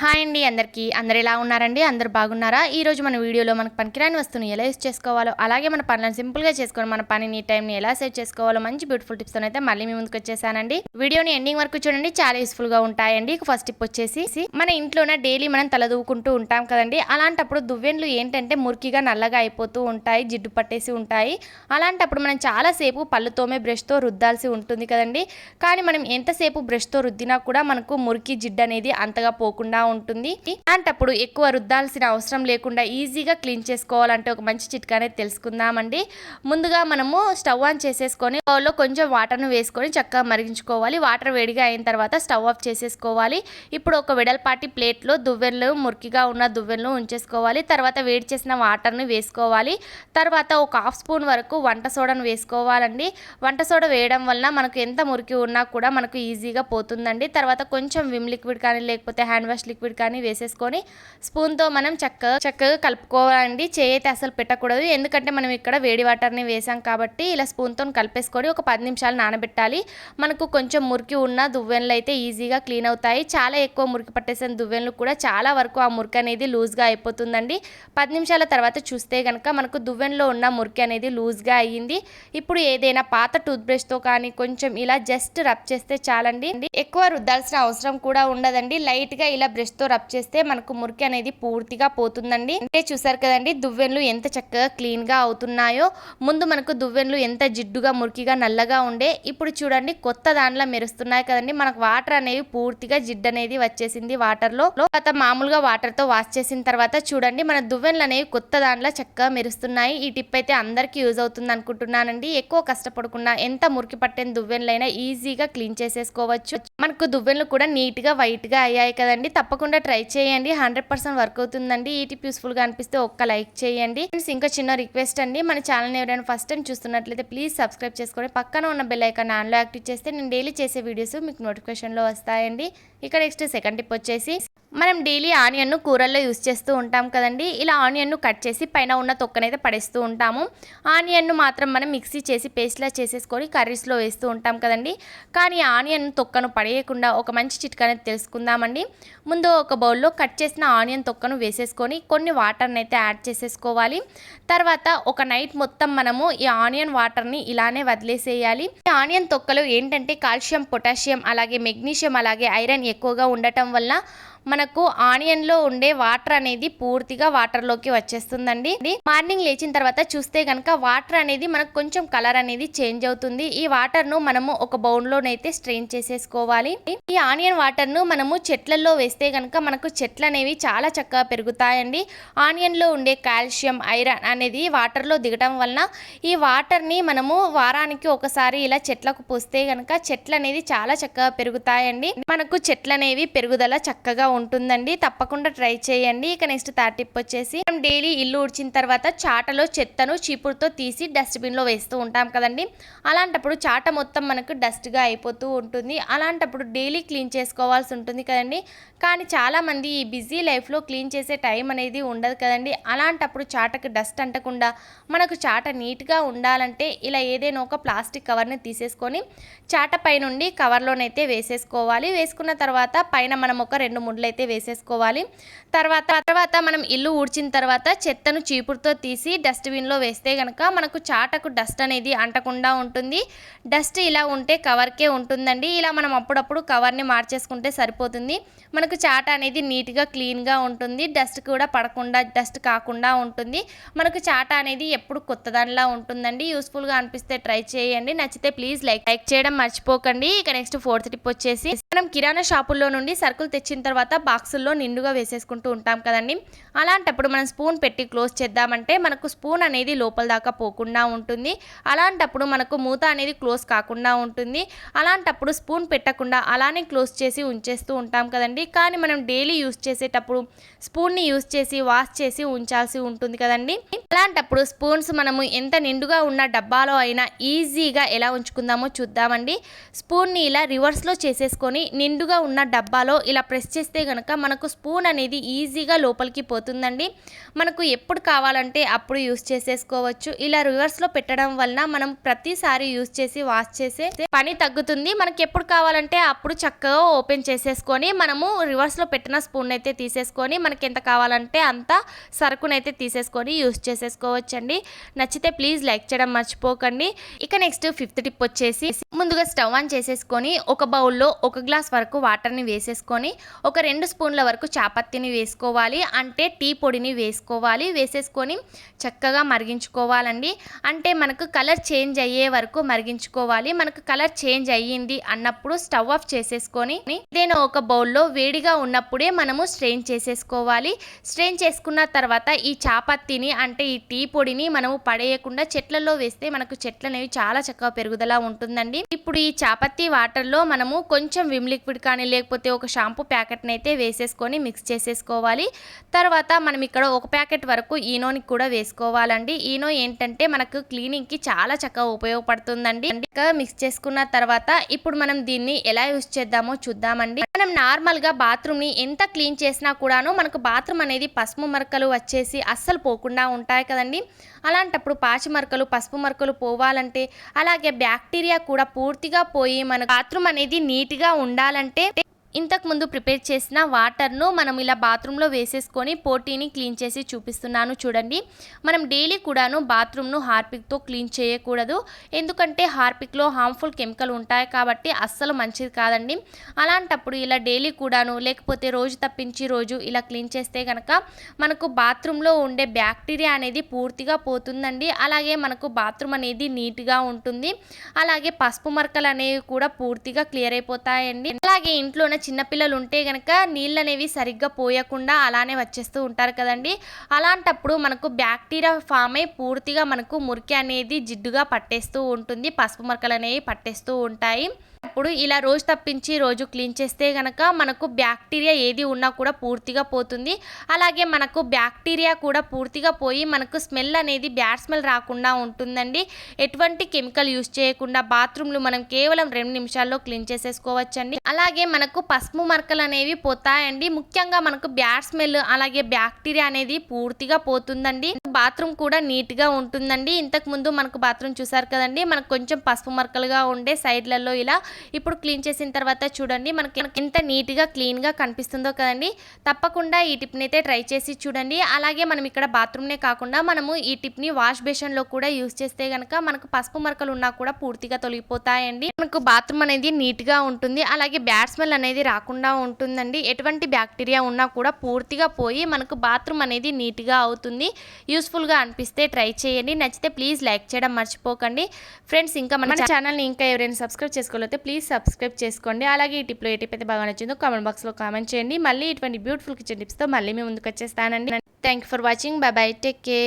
Hi అండి అందరికీ. అందరు ఎలా ఉన్నారండి? అందరు బాగున్నారా? ఈ రోజు మన వీడియోలో మనకు పనికిరాని వస్తువుని ఎలా యూస్ చేసుకోవాలో అలాగే మన పనులను సింపుల్గా చేసుకొని మన పనిని టైంని ఎలా సేవ్ చేసుకోవాలో మంచి బ్యూటిఫుల్ టిప్స్తో అయితే మళ్ళీ మీ ముందుకు వచ్చేసానండి. వీడియోని ఎండింగ్ వరకు చూడండి చాలా యూస్ఫుల్గా ఉంటాయండి ఫస్ట్ టిప్ వచ్చేసి మన ఇంట్లోనే డైలీ మనం తలదూకుంటూ ఉంటాం కదండి. అలాంటప్పుడు దువ్వెన్లు ఏంటంటే మురికిగా నల్లగా అయిపోతూ ఉంటాయి జిడ్డు పట్టేసి ఉంటాయి. అలాంటప్పుడు మనం చాలాసేపు పళ్ళుతోమే బ్రష్తో రుద్దాల్సి ఉంటుంది కదండి. కానీ మనం ఎంతసేపు బ్రష్తో రుద్దినా కూడా మనకు మురికి జిడ్డు అనేది అంతగా పోకుండా ఉంటుంది. అలాంటప్పుడు ఎక్కువ రుద్దాల్సిన అవసరం లేకుండా ఈజీగా క్లీన్ చేసుకోవాలంటే ఒక మంచి చిట్కా అనేది తెలుసుకుందామండి. ముందుగా మనము స్టవ్ ఆన్ చేసేసుకొని స్టవ్లో కొంచెం వాటర్ను వేసుకొని చక్కగా మరిగించుకోవాలి. వాటర్ వేడిగా అయిన తర్వాత స్టవ్ ఆఫ్ చేసేసుకోవాలి. ఇప్పుడు ఒక వెడల్పాటి ప్లేట్లో దువ్వెనలు మురికిగా ఉన్న దువ్వెనలు ఉంచేసుకోవాలి. తర్వాత వేడి చేసిన వాటర్ని వేసుకోవాలి. తర్వాత ఒక హాఫ్ స్పూన్ వరకు వంట సోడాను వేసుకోవాలండి. వంట సోడా వేయడం వలన మనకు ఎంత మురికి ఉన్నా కూడా మనకు ఈజీగా పోతుందండి. తర్వాత కొంచెం విమ్ లిక్విడ్ కానీ లేకపోతే హ్యాండ్ వాష్ లిక్విడ్ కానీ వేసేసుకొని స్పూన్తో మనం చక్కగా చక్కగా కలుపుకోవాలండి. చేయి అయితే అసలు పెట్టకూడదు. ఎందుకంటే మనం ఇక్కడ వేడి వాటర్ని వేసాం కాబట్టి ఇలా స్పూన్తో కలిపేసుకొని ఒక పది నిమిషాలు నానబెట్టాలి. మనకు కొంచెం మురికి ఉన్న దువ్వెనలు అయితే ఈజీగా క్లీన్ అవుతాయి. చాలా ఎక్కువ మురికి పట్టేసిన దువ్వెనలు కూడా చాలా వరకు ఆ మురికి అనేది లూజ్గా అయిపోతుందండి. పది నిమిషాల తర్వాత చూస్తే కనుక మనకు దువ్వెనలో ఉన్న మురికి అనేది లూజ్గా అయ్యింది. ఇప్పుడు ఏదైనా పాత టూత్ బ్రష్తో కానీ కొంచెం ఇలా జస్ట్ రబ్ చేస్తే చాలండి. ఎక్కువ రుద్దాల్సిన అవసరం కూడా ఉండదండి. లైట్గా ఇలా బ్రష్తో రబ్ చేస్తే మనకు మురికి అనేది పూర్తిగా పోతుందండి. అంటే చూసారు కదండి దువ్వెన్లు ఎంత చక్కగా క్లీన్గా అవుతున్నాయో. ముందు మనకు దువ్వెన్లు ఎంత జిడ్డుగా మురికిగా నల్లగా ఉండే. ఇప్పుడు చూడండి కొత్త దాంట్లో మెరుస్తున్నాయి కదండి. మనకు వాటర్ అనేవి పూర్తిగా జిడ్డు అనేది వచ్చేసింది వాటర్లో తర్వాత మామూలుగా వాటర్తో వాష్ చేసిన తర్వాత చూడండి మన దువ్వెన్లు అనేవి కొత్త దాంట్లో చక్కగా మెరుస్తున్నాయి. ఈ టిప్ అయితే అందరికీ యూజ్ అవుతుంది అనుకుంటున్నానండి. ఎక్కువ కష్టపడకుండా ఎంత మురికి పట్టిన దువ్వెన్లైనా ఈజీగా క్లీన్ చేసేసుకోవచ్చు. మనకు దువ్వెన్లు కూడా నీట్గా వైట్గా అయ్యాయి కదండి. తప్పకుండా ట్రై చేయండి. హండ్రెడ్ పర్సెంట్ వర్క్ అవుతుందండి. ఈ టిప్ యూస్ఫుల్గా అనిపిస్తే ఒక్క లైక్ చేయండి. ఫ్రెండ్స్ ఇంకా చిన్న రిక్వెస్ట్ అండి. మన ఛానల్ ఎవరైనా ఫస్ట్ టైం చూస్తున్నట్లయితే ప్లీజ్ సబ్స్క్రైబ్ చేసుకొని పక్కన ఉన్న బెల్ ఐకాన్ ఆన్లో యాక్టివ్ చేస్తే నేను డైలీ చేసే వీడియోస్ మీకు నోటిఫికేషన్లో వస్తాయండి. ఇక నెక్స్ట్ సెకండ్ టిప్ వచ్చేసి మనం డైలీ ఆనియన్ను కూరల్లో యూస్ చేస్తూ ఉంటాం కదండి. ఇలా ఆనియన్ను కట్ చేసి పైన ఉన్న తొక్కనైతే పడేస్తూ ఉంటాము. ఆనియన్ను మాత్రం మనం మిక్సీ చేసి పేస్ట్లా చేసేసుకొని కర్రీస్లో వేస్తూ ఉంటాం కదండి. కానీ ఆనియన్ తొక్కను పడేయకుండా ఒక మంచి చిట్కా అనేది తెలుసుకుందామండి. ముందు ఒక బౌల్లో కట్ చేసిన ఆనియన్ తొక్కను వేసేసుకొని కొన్ని వాటర్ని అయితే యాడ్ చేసేసుకోవాలి. తర్వాత ఒక నైట్ మొత్తం మనము ఈ ఆనియన్ వాటర్ని ఇలానే వదిలేసేయాలి. ఈ ఆనియన్ తొక్కలు ఏంటంటే కాల్షియం పొటాషియం అలాగే మెగ్నీషియం అలాగే ఐరన్ ఎక్కువగా ఉండటం వల్ల మనకు ఆనియన్లో ఉండే వాటర్ అనేది పూర్తిగా వాటర్లోకి వచ్చేస్తుందండి. మార్నింగ్ లేచిన తర్వాత చూస్తే కనుక వాటర్ అనేది మనకు కొంచెం కలర్ అనేది చేంజ్ అవుతుంది. ఈ వాటర్ను మనము ఒక బౌన్లోనైతే స్ట్రెయిన్ చేసేసుకోవాలి. ఈ ఆనియన్ వాటర్ను మనము చెట్లలో వేస్తే కనుక మనకు చెట్లు అనేవి చాలా చక్కగా పెరుగుతాయండి. ఆనియన్లో ఉండే కాల్షియం ఐరన్ అనేది వాటర్లో దిగటం వలన ఈ వాటర్ని మనము వారానికి ఒకసారి ఇలా చెట్లకు పోస్తే కనుక చెట్లు అనేది చాలా చక్కగా పెరుగుతాయండి. మనకు చెట్లు అనేవి పెరుగుదల చక్కగా ఉంటుందండి. తప్పకుండా ట్రై చేయండి. ఇక నెక్స్ట్ థర్డ్ టిప్ వచ్చేసి మనం డైలీ ఇల్లు ఉడిచిన తర్వాత చాటలో చెత్తను చీపురుతో తీసి డస్ట్బిన్లో వేస్తూ ఉంటాం కదండి. అలాంటప్పుడు చాట మొత్తం మనకు డస్ట్గా అయిపోతూ ఉంటుంది. అలాంటప్పుడు డైలీ క్లీన్ చేసుకోవాల్సి ఉంటుంది కదండి. కానీ చాలామంది ఈ బిజీ లైఫ్లో క్లీన్ చేసే టైం అనేది ఉండదు కదండి. అలాంటప్పుడు చాటకు డస్ట్ అంటకుండా మనకు చాట నీట్గా ఉండాలంటే ఇలా ఏదైనా ఒక ప్లాస్టిక్ కవర్ని తీసేసుకొని చాట పై నుండి కవర్లోనైతే వేసేసుకోవాలి. వేసుకున్న తర్వాత పైన మనం ఒక రెండు మూడు ముడ్లు అయితే వేసేసుకోవాలి. తర్వాత తర్వాత మనం ఇల్లు ఊడ్చిన తర్వాత చెత్తను చీపురుతో తీసి డస్ట్బిన్లో వేస్తే కనుక మనకు చాటకు డస్ట్ అనేది అంటకుండా ఉంటుంది. డస్ట్ ఇలా ఉంటే కవర్కే ఉంటుందండి. ఇలా మనం అప్పుడప్పుడు కవర్ని మార్చేసుకుంటే సరిపోతుంది. మనకు చాట అనేది నీట్గా క్లీన్గా ఉంటుంది. డస్ట్ కూడా పడకుండా డస్ట్ కాకుండా ఉంటుంది. మనకు చాట అనేది ఎప్పుడు కొత్త దానిలా ఉంటుందండి. యూస్ఫుల్గా అనిపిస్తే ట్రై చేయండి. నచ్చితే ప్లీజ్ లైక్ లైక్ చేయడం మర్చిపోకండి. ఇక నెక్స్ట్ ఫోర్త్ టిప్ వచ్చేసి మనం కిరాణా షాపుల్లో నుండి సరుకులు తెచ్చిన తర్వాత బాక్సుల్లో నిండుగా వేసేసుకుంటూ ఉంటాం కదండి. అలాంటప్పుడు మనం స్పూన్ పెట్టి క్లోజ్ చేద్దామంటే మనకు స్పూన్ అనేది లోపల దాకా పోకుండా ఉంటుంది. అలాంటప్పుడు మనకు మూత అనేది క్లోజ్ కాకుండా ఉంటుంది. అలాంటప్పుడు స్పూన్ పెట్టకుండా అలానే క్లోజ్ చేసి ఉంచేస్తూ ఉంటాం కదండి. కానీ మనం డైలీ యూస్ చేసేటప్పుడు స్పూన్ని యూస్ చేసి వాష్ చేసి ఉంచాల్సి ఉంటుంది కదండి. అలాంటప్పుడు స్పూన్స్ మనము ఎంత నిండుగా ఉన్న డబ్బాలో అయినా ఈజీగా ఎలా ఉంచుకుందామో చూద్దామండి. స్పూన్ని ఇలా రివర్స్లో చేసేసుకొని నిండుగా ఉన్న డబ్బాలో ఇలా ప్రెస్ చేస్తే కనుక మనకు స్పూన్ అనేది ఈజీగా లోపలికి పోతుందండి. మనకు ఎప్పుడు కావాలంటే అప్పుడు యూస్ చేసేసుకోవచ్చు. ఇలా రివర్స్లో పెట్టడం వలన మనం ప్రతిసారి యూస్ చేసి వాష్ చేసే పని తగ్గుతుంది. మనకి ఎప్పుడు కావాలంటే అప్పుడు చక్కగా ఓపెన్ చేసేసుకొని మనము రివర్స్లో పెట్టిన స్పూన్ అయితే తీసేసుకొని మనకి ఎంత కావాలంటే అంత సరుకునైతే తీసేసుకొని యూస్ చేసేసుకోవచ్చండి. నచ్చితే ప్లీజ్ లైక్ చేయడం మర్చిపోకండి. ఇక నెక్స్ట్ ఫిఫ్త్ టిప్ వచ్చేసి ముందుగా స్టవ్ ఆన్ చేసేసుకొని ఒక బౌల్లో ఒక గ్లాస్ వరకు వాటర్ని వేసేసుకొని ఒక రెండు స్పూన్ల వరకు చాపత్తిని వేసుకోవాలి. అంటే టీ పొడిని వేసుకోవాలి. వేసేసుకొని చక్కగా మరిగించుకోవాలండి. అంటే మనకు కలర్ చేంజ్ అయ్యే వరకు మరిగించుకోవాలి. మనకు కలర్ చేంజ్ అయ్యింది అన్నప్పుడు స్టవ్ ఆఫ్ చేసేసుకొని నేను ఒక బౌల్లో వేడిగా ఉన్నప్పుడే మనము స్ట్రెయిన్ చేసేసుకోవాలి. స్ట్రెయిన్ చేసుకున్న తర్వాత ఈ చాపత్తిని అంటే ఈ టీ పొడిని మనము పడేయకుండా చెట్లలో వేస్తే మనకు చెట్లు అనేవి చాలా చక్కగా పెరుగుదల ఉంటుందండి. ఇప్పుడు ఈ చాపత్తి వాటర్లో మనము కొంచెం విమ్ లిక్విడ్ కానీ లేకపోతే ఒక షాంపూ ప్యాకెట్ని అయితే వేసేసుకొని మిక్స్ చేసేసుకోవాలి. తర్వాత మనం ఇక్కడ ఒక ప్యాకెట్ వరకు ఈనోని కూడా వేసుకోవాలండి. ఈనో ఏంటంటే మనకు క్లీనింగ్కి చాలా చక్కగా ఉపయోగపడుతుందండి. మిక్స్ చేసుకున్న తర్వాత ఇప్పుడు మనం దీన్ని ఎలా యూస్ చేద్దామో చూద్దామండి. మనం నార్మల్గా బాత్రూమ్ని ఎంత క్లీన్ చేసినా కూడాను మనకు బాత్రూమ్ అనేది పసుపు మరకలు వచ్చేసి అస్సలు పోకుండా ఉంటాయి. కదండి. అలాంటప్పుడు పాచి మరకలు పసుపు మరకలు పోవాలంటే అలాగే బ్యాక్టీరియా కూడా పూర్తిగా పోయి మన బాత్రూమ్ అనేది నీట్గా ఉండాలంటే ఇంతకుముందు ప్రిపేర్ చేసిన వాటర్ను మనం ఇలా బాత్రూంలో వేసేసుకొని పోటీని క్లీన్ చేసి చూపిస్తున్నాను చూడండి. మనం డైలీ కూడాను బాత్రూమ్ను హార్పిక్తో క్లీన్ చేయకూడదు. ఎందుకంటే హార్పిక్లో హార్మ్ఫుల్ కెమికల్ ఉంటాయి కాబట్టి అస్సలు మంచిది కాదండి. అలాంటప్పుడు ఇలా డైలీ కూడాను లేకపోతే రోజు తప్పించి రోజు ఇలా క్లీన్ చేస్తే కనుక మనకు బాత్రూంలో ఉండే బ్యాక్టీరియా అనేది పూర్తిగా పోతుందండి. అలాగే మనకు బాత్రూమ్ అనేది నీట్గా ఉంటుంది. అలాగే పసుపు మరకలు అనేవి కూడా పూర్తిగా క్లియర్ అయిపోతాయండి. అలాగే ఇంట్లోనే చిన్నపిల్లలు ఉంటే కనుక నీళ్ళు అనేవి సరిగ్గా పోయకుండా అలానే వచ్చేస్తూ ఉంటారు కదండి. అలాంటప్పుడు మనకు బ్యాక్టీరియా ఫామ్ అయి పూర్తిగా మనకు మురికి అనేది జిడ్డుగా పట్టేస్తూ ఉంటుంది. పసుపు మురకలు అనేవి పట్టేస్తూ ఉంటాయి. అప్పుడు ఇలా రోజు తప్పించి రోజు క్లీన్ చేస్తే కనుక మనకు బ్యాక్టీరియా ఏది ఉన్నా కూడా పూర్తిగా పోతుంది. అలాగే మనకు బ్యాక్టీరియా కూడా పూర్తిగా పోయి మనకు స్మెల్ అనేది బ్యాడ్ స్మెల్ రాకుండా ఉంటుందండి. ఎటువంటి కెమికల్ యూస్ చేయకుండా బాత్రూమ్లు మనం కేవలం రెండు నిమిషాల్లో క్లీన్ చేసేసుకోవచ్చండి. అలాగే మనకు పసుపు మరకలు అనేవి పోతాయండి. ముఖ్యంగా మనకు బ్యాడ్ స్మెల్ అలాగే బ్యాక్టీరియా అనేది పూర్తిగా పోతుందండి. బాత్రూమ్ కూడా నీట్గా ఉంటుందండి. ఇంతకు ముందు మనకు బాత్రూమ్ చూసారు కదండి. మనకు కొంచెం పసుపు మరకలుగా ఉండే సైడ్లలో ఇలా ఇప్పుడు క్లీన్ చేసిన తర్వాత చూడండి మనకి ఎంత నీట్గా క్లీన్గా కనిపిస్తుందో కదండి. తప్పకుండా ఈ టిప్ని అయితే ట్రై చేసి చూడండి. అలాగే మనం ఇక్కడ బాత్రూమ్నే కాకుండా మనము ఈ టిప్ని వాష్ బేషన్లో కూడా యూస్ చేస్తే కనుక మనకు పసుపు మరకలు ఉన్నా కూడా పూర్తిగా తొలగిపోతాయండి. మనకు బాత్రూమ్ అనేది నీట్గా ఉంటుంది. అలాగే బ్యాడ్ స్మెల్ అనేది రాకుండా ఉంటుందండి. ఎటువంటి బ్యాక్టీరియా ఉన్నా కూడా పూర్తిగా పోయి మనకు బాత్రూమ్ అనేది నీట్గా అవుతుంది. యూస్ఫుల్గా అనిపిస్తే ట్రై చేయండి. నచ్చితే ప్లీజ్ లైక్ చేయడం మర్చిపోకండి. ఫ్రెండ్స్ ఇంకా మన ఛానల్ని ఇంకా ఎవరైనా సబ్స్క్రైబ్ చేసుకోలేకపోతే ప్లీజ్ సబ్స్క్రైబ్ చేసుకోండి. అలాగే ఈ టిప్లో ఏ టిప్ అయితే బాగా నచ్చిందో కామెంట్ బాక్స్లో కామెంట్ చేయండి. మళ్ళీ ఇటువంటి బ్యూటిఫుల్ కిచెన్ టిప్స్తో మళ్ళీ మేము ముందుకు వచ్చేస్తానండి. Thank you for watching bye bye take care